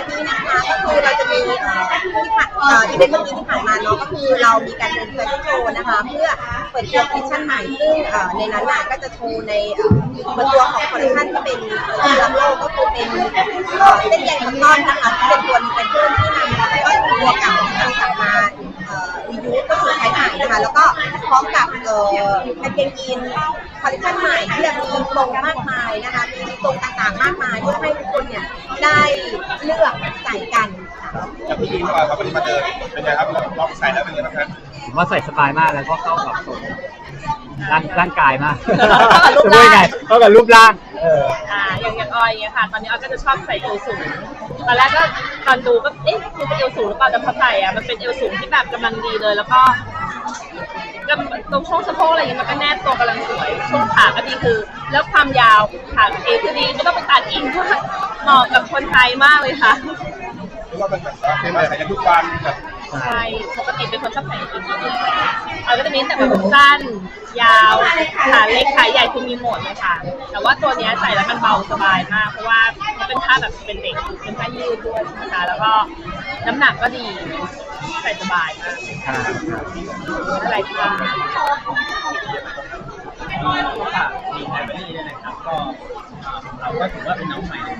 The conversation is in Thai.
ันนี้นะคะก็คือเราจะมีเอ่อที่ผ่านเอ่ออีเวนต์เมื่อกี้ที่ผ่านมาเนาะก็คือเรามีการเดินแฟชั่นโชว์นะคะ เพื่อเปิดตัวคอลเลคชันใหม่ซึ่งเอ่อในนั้นน่ะก็จะโชว์ในเอ่อบนตัวของคอลเลคชันที่เป็นเอ่อเรือโลกก็คือเป็นเอ่อเส้นใยคอตตอนนะคะที่เป็นตัวรีไซเคิลที่นำก็ตัวเก่าที่นำกลับมาเอ่อรียูสก็คือใช้ใหม่นะคะแล้วก็พร้อมกับเอ่อกางเกงยีนคอลเลคชันใหม่ที่จะมีทรงมากมายนะคะมีทรงต่างๆมากมายเพื่อให้ทุกคนเนี่ยได้ เลือกใส่กันค่ะจากพี่ดีนครับวันนี้มาเดินเป็นไงครับลองใส่แล้วเป็นไงบ้างครับผมว่าใส่สบายมากแล้วก็เข้ากับส่วนร่างร่างกายมากเข้ากับรูปจะพูดยังไงร่างเข้ากับรูปร่างเอออ่าอย่างอย่างออยอย่างเงี้ยค่ะ ตอนนี้ออยก็จะชอบใส่เอวสูงตอนแรกก็ตอนดูก็เอ๊ะมันเป็นเอวสูงหรือเปล่าแต่พอใส่อะมันเป็นเอวสูงที่แบบกำลังดีเลย แล้วก็กำตรงช่วงสะโพกอะไรอย่างเงี้ยมันก็แนบตัวกำลังสวยช่วงขาก็ดีคือ แล้วความยาวขาเอวคือดีไม่ต้องไปตัดอินเพราะว่า เหมาะกับคนไทยมากเลยค่ะหรือว่าเป็นแบบเป็นแบบใส่กันทุกวันแบบใช่ปกติเป็นคนชอบใส่กางเกงยีนเอาก็จะมีแต่แบบสั้น ยาวขาเล็กขาใหญ่คือมีหมดเลยค่ะ แต่ว่าตัวเนี้ยใส่แล้วมันเบาสบายมาก เพราะว่ามันเป็นผ้าแบบเป็นเด็กเป็นผ้ายืดด้วยนะคะแล้วก็น้ำหนักก็ดีใส่สบายมากครับอะไรบ้างฝากทีมแฟมิลี่ด้วยนะครับก็เราก็ถือว่าเป็นน้องใหม่ในวงการ